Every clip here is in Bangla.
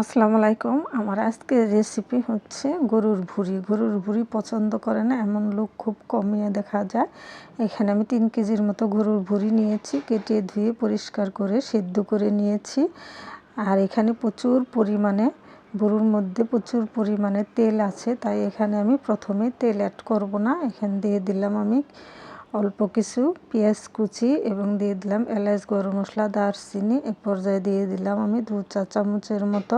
আসসালামু আলাইকুম। আমার আজকের রেসিপি হচ্ছে গরুর ভুড়ি। গরুর ভুড়ি পছন্দ করে না, এমন লোক খুব কমিয়ে দেখা যায়। এখানে আমি তিন কেজির মতো গরুর ভুড়ি নিয়েছি, কেটে ধুয়ে পরিষ্কার করে সেদ্ধ করে নিয়েছি। আর এখানে প্রচুর পরিমাণে, গরুর মধ্যে প্রচুর পরিমাণে তেল আছে, তাই এখানে আমি প্রথমে তেল অ্যাড করব না। এখানে দিয়ে দিলাম আমি অল্প কিছু পেঁয়াজ কুচি এবং দিয়ে দিলাম এলাচ গরম মশলা, দারচিনি। এ পর্যায়ে দিয়ে দিলাম আমি দু চা চামচের মতো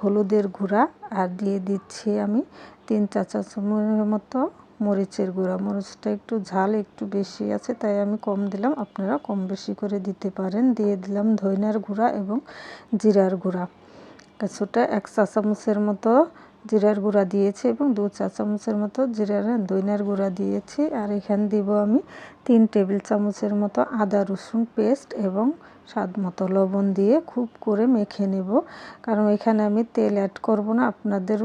হলুদের গুঁড়া আর দিয়ে দিচ্ছি আমি তিন চা চামচের মতো মরিচের গুঁড়া। মরিচটা একটু ঝাল, একটু বেশি আছে, তাই আমি কম দিলাম। আপনারা কম বেশি করে দিতে পারেন। দিয়ে দিলাম ধইনার গুঁড়া এবং জিরার গুঁড়া। কিছুটা এক চা চামচের মতো জিরার গুঁড়া দিয়েছি এবং দু চা চামচের মতো জিরার দইনার গুঁড়া দিয়েছি। আর এখানে দিব আমি তিন টেবিল চামচের মতো আদা, রসুন পেস্ট এবং স্বাদ মতো লবণ দিয়ে খুব করে মেখে নেব। কারণ এখানে আমি তেল অ্যাড করব না। আপনাদের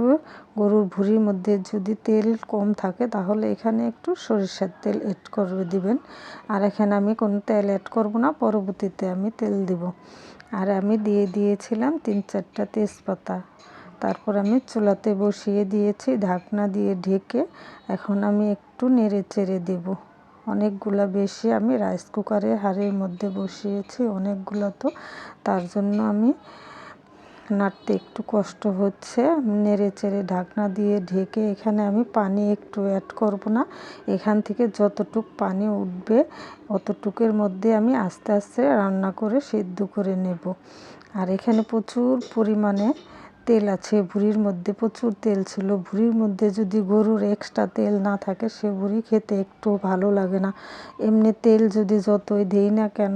গরুর ভুঁড়ির মধ্যে যদি তেল কম থাকে, তাহলে এখানে একটু সরিষার তেল অ্যাড করে দিবেন। আর এখানে আমি কোনো তেল অ্যাড করব না, পরবর্তীতে আমি তেল দিব। আর আমি দিয়ে দিয়েছিলাম তিন চারটা তেজপাতা। তারপর আমি চুলাতে বসিয়ে দিয়েছি, ঢাকনা দিয়ে ঢেকে এখন আমি একটু নেড়ে চেড়ে দেব। অনেকগুলা বেশি আমি রাইস কুকারে হাড়ের মধ্যে বসিয়েছি, অনেকগুলো তো। তার জন্য আমি নাড়তে একটু কষ্ট হচ্ছে। নেড়ে চেড়ে ঢাকনা দিয়ে ঢেকে এখানে আমি পানি একটু অ্যাড করব না। এখান থেকে যতটুক পানি উঠবে, অতটুকের মধ্যে আমি আস্তে আস্তে রান্না করে সিদ্ধ করে নেব। আর এখানে প্রচুর পরিমাণে তেল আছে, ভুড়ির মধ্যে প্রচুর তেল ছিল। ভুড়ির মধ্যে যদি গরুর এক্সট্রা তেল না থাকে, সে ভুড়ি খেতে একটু ভালো লাগে না। এমনি তেল যদি যতই দিই না কেন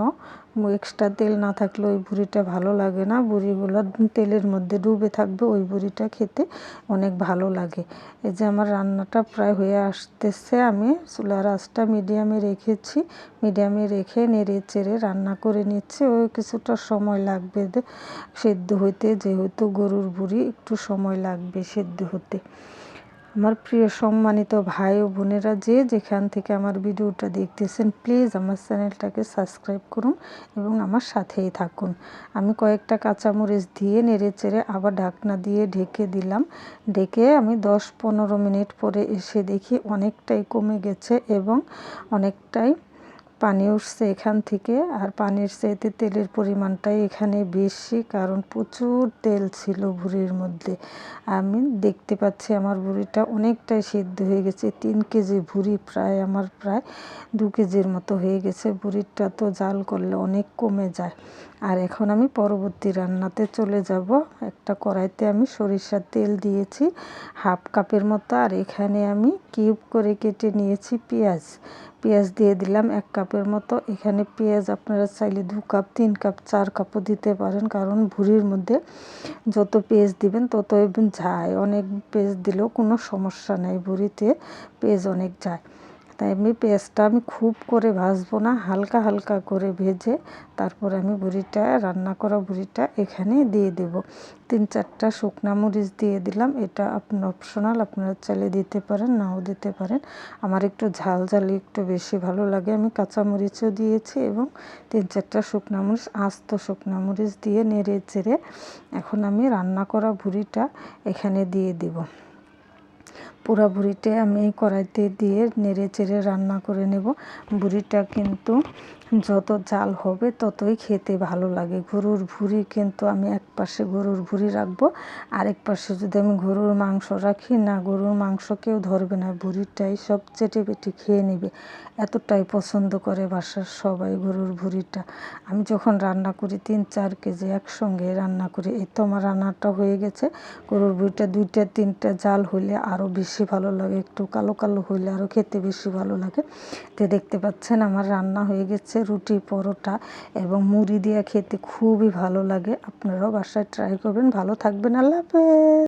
এক্সট্রা তেল না থাকলে ওই বুড়িটা ভালো লাগে না। বুড়িগুলো তেলের মধ্যে ডুবে থাকবে, ওই বুড়িটা খেতে অনেক ভালো লাগে। এই যে আমার রান্নাটা প্রায় হয়ে আসতেছে, আমি চুলার আঁচটা মিডিয়ামে রেখেছি। মিডিয়ামে রেখে নেড়ে চেড়ে রান্না করে নিচ্ছি। ওই কিছুটা সময় লাগবে সেদ্ধ হইতে, যেহেতু গরুর বুড়ি, একটু সময় লাগবে সেদ্ধ হতে। আমার প্রিয় সম্মানিত ভাই ও বোনেরা যে যেখান থেকে আমার ভিডিওটা দেখতেছেন প্লিজ আমার চ্যানেলটাকে সাবস্ক্রাইব করুন এবং আমার সাথেই থাকুন। আমি কয়েকটা কাঁচামরিচ দিয়ে নেড়ে চেড়ে আবার ঢাকনা দিয়ে ঢেকে দিলাম। ঢেকে আমি দশ পনেরো মিনিট পরে এসে দেখি অনেকটাই কমে গেছে এবং অনেকটাই পানি উঠছে এখান থেকে, আর পানির চাইতে তেলের পরিমাণটাই এখানে বেশি, কারণ প্রচুর তেল ছিল ভুড়ির মধ্যে। আমি দেখতে পাচ্ছি আমার ভুড়িটা অনেকটাই সিদ্ধ হয়ে গেছে, তিন কেজি ভুড়ি প্রায় আমার প্রায় দু কেজির মতো হয়ে গেছে। ভুড়িটা তো জাল করলে অনেক কমে যায়। আর এখন আমি পরবর্তী রান্নাতে চলে যাব। একটা কড়াইতে আমি সরিষার তেল দিয়েছি, হাফ কাপের মতো, আর এখানে আমি কিউব করে কেটে নিয়েছি পেঁয়াজ। পেঁয়াজ দিয়ে দিলাম এক কাপের মতো। এখানে পেঁয়াজ আপনারা চাইলে দু কাপ, তিন কাপ, চার কাপও দিতে পারেন। কারণ ভুড়ির মধ্যে যত পেঁয়াজ দিবেন তত যায় অনেক পেঁয়াজ দিলেও কোনো সমস্যা নেই, ভুড়িতে পেঁয়াজ অনেক যায়। তাই আমি পেঁয়াজটা আমি খুব করে ভাজবো না, হালকা হালকা করে ভেজে তারপর আমি বুড়িটা, রান্না করা বুড়িটা এখানে দিয়ে দেব। তিন চারটা শুকনা মরিচ দিয়ে দিলাম, এটা আপনার অপশনাল আপনারা চাইলে দিতে পারেন, নাও দিতে পারেন। আমার একটু ঝাল ঝাল, একটু বেশি ভালো লাগে, আমি কাঁচা মরিচও দিয়েছি এবং তিন চারটা শুকনা মরিচ, আস্ত শুকনা মরিচ দিয়ে নেড়ে চেড়ে এখন আমি রান্না করা ভুড়িটা এখানে দিয়ে দেব। পুরো বুড়িটা আমি কড়াইতে দিয়ে নেড়ে চেড়ে রান্না করে নেব। বুড়িটা কিন্তু যত জাল হবে ততই খেতে ভালো লাগে। গরুর ভুঁড়ি কিন্তু আমি এক পাশে গরুর ভুঁড়ি রাখব, আরেক পাশে যদি আমি গরুর মাংস রাখি, না গরুর মাংস কেউ ধরবে না। ভুঁড়িটাই সব চেটে পেটে খেয়ে নেবে। এতটাই পছন্দ করে বাসার সবাই গরুর ভুঁড়িটা। আমি যখন রান্না করি তিন চার কেজি একসঙ্গে রান্না করি। এই তো আমার রান্নাটা হয়ে গেছে। গরুর ভুঁড়িটা দুইটা তিনটা জাল হলে আরও বেশি ভালো লাগে, একটু কালো কালো হইলে আরও খেতে বেশি ভালো লাগে। তো দেখতে পাচ্ছেন আমার রান্না হয়ে গেছে রুটি, পরোটা এবং মুড়ি দিয়ে খেতে খুবই ভালো লাগে। আপনারাও বাসায় ট্রাই করবেন। ভালো থাকবেন। আল্লাহ হাফেজ।